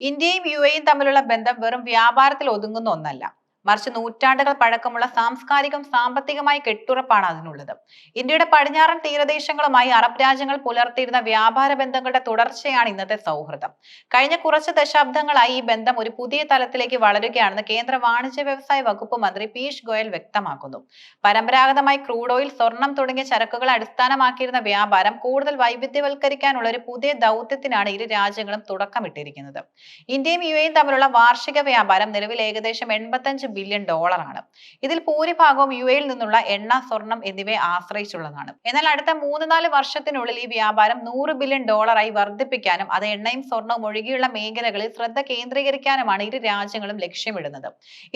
ഇന്ത്യയും യു എയും തമ്മിലുള്ള ബന്ധം വെറും വ്യാപാരത്തിൽ ഒതുങ്ങുന്ന ഒന്നല്ല. മറിച്ച് നൂറ്റാണ്ടുകൾ പഴക്കമുള്ള സാംസ്കാരികം സാമ്പത്തികമായി കെട്ടുറപ്പാണ് അതിനുള്ളത്. ഇന്ത്യയുടെ പടിഞ്ഞാറൻ തീരദേശങ്ങളുമായി അറബ് രാജ്യങ്ങൾ പുലർത്തിയിരുന്ന വ്യാപാര ബന്ധങ്ങളുടെ തുടർച്ചയാണ് ഇന്നത്തെ സൗഹൃദം. കഴിഞ്ഞ കുറച്ച് ദശാബ്ദങ്ങളായി ഈ ബന്ധം ഒരു പുതിയ തലത്തിലേക്ക് വളരുകയാണെന്ന് കേന്ദ്ര വാണിജ്യ വ്യവസായ വകുപ്പ് മന്ത്രി പീയൂഷ് ഗോയൽ വ്യക്തമാക്കുന്നു. പരമ്പരാഗതമായി ക്രൂഡ് ഓയിൽ സ്വർണം തുടങ്ങിയ ചരക്കുകൾ അടിസ്ഥാനമാക്കിയിരുന്ന വ്യാപാരം കൂടുതൽ വൈവിധ്യവൽക്കരിക്കാനുള്ള ഒരു പുതിയ ദൗത്യത്തിനാണ് ഇരു രാജ്യങ്ങളും തുടക്കമിട്ടിരിക്കുന്നത്. ഇന്ത്യയും യു എയും തമ്മിലുള്ള വാർഷിക വ്യാപാരം നിലവിൽ ഏകദേശം എൺപത്തഞ്ച് ബില്യൺ ഡോളറാണ് ഇതിൽ ഭൂരിഭാഗവും യു എയിൽ നിന്നുള്ള എണ്ണ സ്വർണം എന്നിവയെ ആശ്രയിച്ചുള്ളതാണ്. എന്നാൽ അടുത്ത മൂന്ന് നാല് വർഷത്തിനുള്ളിൽ ഈ വ്യാപാരം നൂറ് ബില്യൺ ഡോളറായി വർദ്ധിപ്പിക്കാനും അത് എണ്ണയും സ്വർണവും ഒഴികെയുള്ള മേഖലകളിൽ ശ്രദ്ധ കേന്ദ്രീകരിക്കാനുമാണ് ഇരു രാജ്യങ്ങളും ലക്ഷ്യമിടുന്നത്.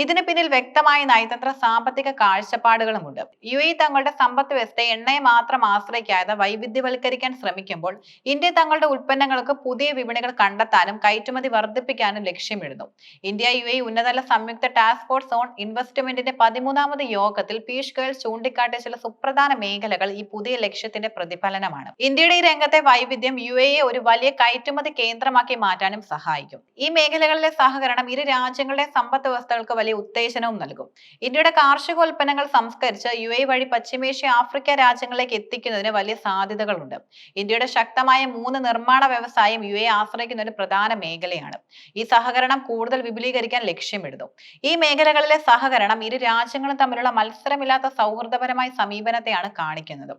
ഇതിന് പിന്നിൽ വ്യക്തമായ നയതന്ത്ര സാമ്പത്തിക കാഴ്ചപ്പാടുകളുമുണ്ട്. യു എ തങ്ങളുടെ സമ്പദ് വ്യവസ്ഥയെ എണ്ണയെ മാത്രം ആശ്രയിക്കാതെ വൈവിധ്യവൽക്കരിക്കാൻ ശ്രമിക്കുമ്പോൾ ഇന്ത്യ തങ്ങളുടെ ഉൽപ്പന്നങ്ങൾക്ക് പുതിയ വിപണികൾ കണ്ടെത്താനും കയറ്റുമതി വർദ്ധിപ്പിക്കാനും ലക്ഷ്യമിടുന്നു. ഇന്ത്യ യു എ ഉന്നതല സംയുക്ത ടാസ്ക് ഫോഴ്സ് ഓൺ ഇൻവെസ്റ്റ്മെന്റിന്റെ പതിമൂന്നാമത് യോഗത്തിൽ പീയൂഷ് ഗോയൽ ചൂണ്ടിക്കാട്ടിയ ചില സുപ്രധാന മേഖലകൾ ഈ പുതിയ ലക്ഷ്യത്തിന്റെ പ്രതിഫലനമാണ്. ഇന്ത്യയുടെ ഈ രംഗത്തെ വൈവിധ്യം യു എ ഒരു വലിയ കയറ്റുമതി കേന്ദ്രമാക്കി മാറ്റാനും സഹായിക്കും. ഈ മേഖലകളിലെ സഹകരണം ഇരു രാജ്യങ്ങളുടെ സമ്പദ് വ്യവസ്ഥകൾക്ക് വലിയ ഉത്തേജനവും നൽകും. ഇന്ത്യയുടെ കാർഷികോൽപ്പന്നങ്ങൾ സംസ്കരിച്ച് യു എ വഴി പശ്ചിമേഷ്യ ആഫ്രിക്ക രാജ്യങ്ങളിലേക്ക് എത്തിക്കുന്നതിന് വലിയ സാധ്യതകളുണ്ട്. ഇന്ത്യയുടെ ശക്തമായ മൂന്ന് നിർമ്മാണ വ്യവസായം യു എ ആശ്രയിക്കുന്ന ഒരു പ്രധാന മേഖലയാണ്. ഈ സഹകരണം കൂടുതൽ വിപുലീകരിക്കാൻ ലക്ഷ്യമിടുന്നു. ഈ മേഖലകളിലെ സഹകരണം ഇരു രാജ്യങ്ങളും തമ്മിലുള്ള മത്സരമില്ലാത്ത സൗഹൃദപരമായ സമീപനത്തെയാണ് കാണിക്കുന്നത്.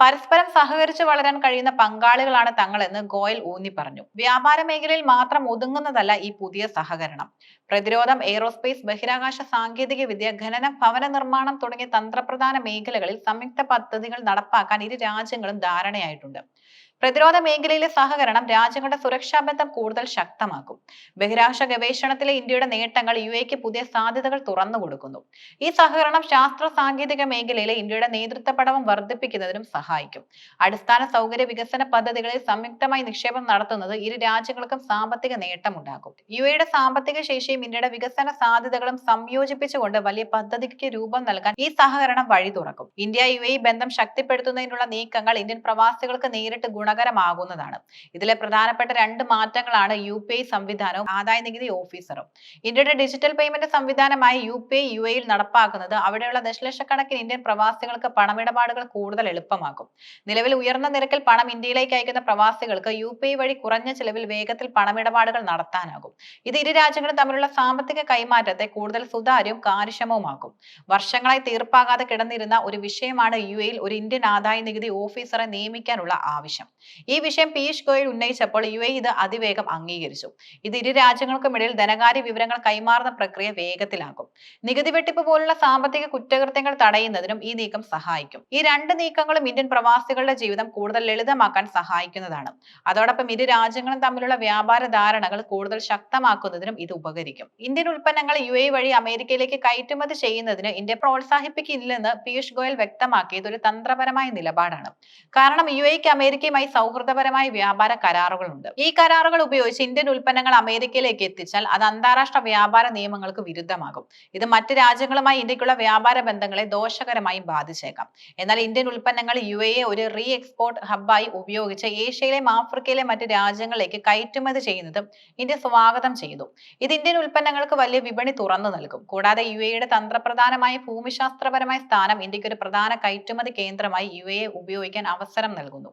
പരസ്പരം സഹകരിച്ച് വളരാൻ കഴിയുന്ന പങ്കാളികളാണ് തങ്ങളെന്ന് ഗോയൽ ഊന്നി പറഞ്ഞു. വ്യാപാര മേഖലയിൽ മാത്രം ഒതുങ്ങുന്നതല്ല ഈ പുതിയ സഹകരണം. പ്രതിരോധം എയ്റോസ്പേസ് ബഹിരാകാശ സാങ്കേതിക വിദ്യ ഖനനം ഭവന നിർമ്മാണം തുടങ്ങിയ തന്ത്രപ്രധാന മേഖലകളിൽ സംയുക്ത പദ്ധതികൾ നടപ്പാക്കാൻ ഇരു രാജ്യങ്ങളും ധാരണയായിട്ടുണ്ട്. പ്രതിരോധ മേഖലയിലെ സഹകരണം രാജ്യങ്ങളുടെ സുരക്ഷാ ബന്ധം കൂടുതൽ ശക്തമാക്കും. ബഹിരാകാശ ഗവേഷണത്തിലെ ഇന്ത്യയുടെ നേട്ടങ്ങൾ യു എക്ക് പുതിയ സാധ്യതകൾ തുറന്നു കൊടുക്കുന്നു. ഈ സഹകരണം ശാസ്ത്ര സാങ്കേതിക മേഖലയിലെ ഇന്ത്യയുടെ നേതൃത്വ പടവം വർദ്ധിപ്പിക്കുന്നതിനും സഹായിക്കും. അടിസ്ഥാന സൗകര്യ വികസന പദ്ധതികളിൽ സംയുക്തമായി നിക്ഷേപം നടത്തുന്നത് ഇരു രാജ്യങ്ങൾക്കും സാമ്പത്തിക നേട്ടമുണ്ടാക്കും. യു എയുടെ സാമ്പത്തിക ശേഷിയും ഇന്ത്യയുടെ വികസന സാധ്യതകളും സംയോജിപ്പിച്ചുകൊണ്ട് വലിയ പദ്ധതിക്ക് രൂപം നൽകാൻ ഈ സഹകരണം വഴി തുറക്കും ഇന്ത്യ യു ബന്ധം ശക്തിപ്പെടുത്തുന്നതിനുള്ള നീക്കങ്ങൾ ഇന്ത്യൻ പ്രവാസികൾക്ക് നേരിട്ട് ഗുണകരമാകുന്നതാണ്. ഇതിലെ പ്രധാനപ്പെട്ട രണ്ട് മാറ്റങ്ങളാണ് യു പി ഐ സംവിധാനവും ആദായ നികുതി ഓഫീസറും. ഇന്ത്യയുടെ ഡിജിറ്റൽ പേയ്മെന്റ് സംവിധാനമായി യു പി ഐ യു എയിൽ നടപ്പാക്കുന്നത് അവിടെയുള്ള ദശലക്ഷക്കണക്കിന് ഇന്ത്യൻ പ്രവാസികൾക്ക് പണമിടപാടുകൾ കൂടുതൽ എളുപ്പമാക്കും. നിലവിൽ ഉയർന്ന നിരക്കിൽ പണം ഇന്ത്യയിലേക്ക് അയക്കുന്ന പ്രവാസികൾക്ക് യു പി ഐ വഴി കുറഞ്ഞ ചെലവിൽ വേഗത്തിൽ പണമിടപാടുകൾ നടത്താനാകും. ഇത് ഇരു രാജ്യങ്ങളും തമ്മിലുള്ള സാമ്പത്തിക കൈമാറ്റത്തെ കൂടുതൽ സുതാര്യവും കാര്യക്ഷമവുമാക്കും. വർഷങ്ങളായി തീർപ്പാകാതെ കിടന്നിരുന്ന ഒരു വിഷയമാണ് യു എയിൽ ഒരു ഇന്ത്യൻ ആദായ നികുതി ഓഫീസറെ നിയമിക്കാനുള്ള ആവശ്യം. ഈ വിഷയം പീയൂഷ് ഗോയൽ ഉന്നയിച്ചപ്പോൾ യു എ ഇത് അതിവേഗം അംഗീകരിച്ചു. ഇത് ഇരു രാജ്യങ്ങൾക്കുമിടയിൽ ധനകാര്യ വിവരങ്ങൾ കൈമാറുന്ന പ്രക്രിയ വേഗത്തിലാക്കും. നികുതി വെട്ടിപ്പ് പോലുള്ള സാമ്പത്തിക കുറ്റകൃത്യങ്ങൾ തടയുന്നതിനും ഈ നീക്കം സഹായിക്കും. ഈ രണ്ട് നീക്കങ്ങളും ഇന്ത്യൻ പ്രവാസികളുടെ ജീവിതം കൂടുതൽ ലളിതമാക്കാൻ സഹായിക്കുന്നതാണ്. അതോടൊപ്പം ഇരു രാജ്യങ്ങളും തമ്മിലുള്ള വ്യാപാര ധാരണകൾ കൂടുതൽ ശക്തമാക്കുന്നതിനും ഇത് ഉപകരിക്കും. ഇന്ത്യൻ ഉൽപ്പന്നങ്ങൾ യു എ വഴി അമേരിക്കയിലേക്ക് കയറ്റുമതി ചെയ്യുന്നതിന് ഇന്ത്യ പ്രോത്സാഹിപ്പിക്കില്ലെന്ന് പീയൂഷ് ഗോയൽ വ്യക്തമാക്കിയത് ഒരു തന്ത്രപരമായ നിലപാടാണ്. കാരണം യു എക്ക് അമേരിക്കയുമായി സൗഹൃദപരമായ വ്യാപാര കരാറുകളുണ്ട്. ഈ കരാറുകൾ ഉപയോഗിച്ച് ഇന്ത്യൻ ഉൽപ്പന്നങ്ങൾ അമേരിക്കയിലേക്ക് എത്തിച്ചാൽ അത് അന്താരാഷ്ട്ര വ്യാപാര നിയമങ്ങൾക്ക് വിരുദ്ധമാകും. ഇത് മറ്റ് രാജ്യങ്ങളുമായി ഇന്ത്യക്കുള്ള വ്യാപാര ബന്ധങ്ങളെ ദോഷകരമായും ബാധിച്ചേക്കാം. എന്നാൽ ഇന്ത്യൻ ഉൽപ്പന്നങ്ങൾ യു എ ഒരു റീ എക്സ്പോർട്ട് ഹബ്ബായി ഉപയോഗിച്ച് ഏഷ്യയിലെയും ആഫ്രിക്കയിലെ മറ്റ് രാജ്യങ്ങളിലേക്ക് കയറ്റുമതി ചെയ്യുന്നത് ഇന്ത്യ സ്വാഗതം ചെയ്തു. ഇത് ഇന്ത്യൻ ഉൽപ്പന്നങ്ങൾക്ക് വലിയ വിപണി തുറന്നു നൽകും. കൂടാതെ യു എയുടെ തന്ത്രപ്രധാനമായ ഭൂമിശാസ്ത്രപരമായ സ്ഥാനം ഇന്ത്യയ്ക്ക് ഒരു പ്രധാന കയറ്റുമതി കേന്ദ്രമായി യു എ ഉപയോഗിക്കാൻ അവസരം നൽകുന്നു.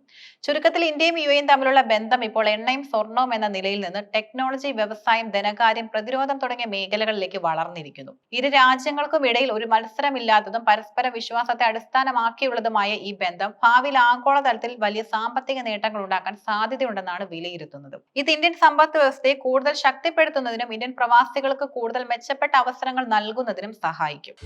ചുരുക്കത്തിൽ ഇന്ത്യയും യു എയും തമ്മിലുള്ള ബന്ധം ഇപ്പോൾ എണ്ണയും സ്വർണവും എന്ന നിലയിൽ നിന്ന് ടെക്നോളജി വ്യവസായം ധനകാര്യം പ്രതിരോധം തുടങ്ങിയ മേഖലകളിലേക്ക് വളർന്നിരിക്കുന്നു. ഇരു രാജ്യങ്ങൾക്കും ഇടയിൽ ഒരു മത്സരമില്ലാത്തതും പരസ്പര വിശ്വാസത്തെ അടിസ്ഥാനമാക്കിയുള്ളതുമായ ഈ ബന്ധം ഭാവിയിൽ ആഗോളതലത്തിൽ വലിയ സാമ്പത്തിക നേട്ടങ്ങൾ ഉണ്ടാക്കാൻ സാധ്യതയുണ്ടെന്നാണ് വിലയിരുത്തുന്നത്. ഇത് ഇന്ത്യൻ സമ്പദ് വ്യവസ്ഥയെ കൂടുതൽ ശക്തിപ്പെടുത്തുന്നതിനും ഇന്ത്യൻ പ്രവാസികൾക്ക് കൂടുതൽ മെച്ചപ്പെട്ട അവസരങ്ങൾ നൽകുന്നതിനും സഹായിക്കും.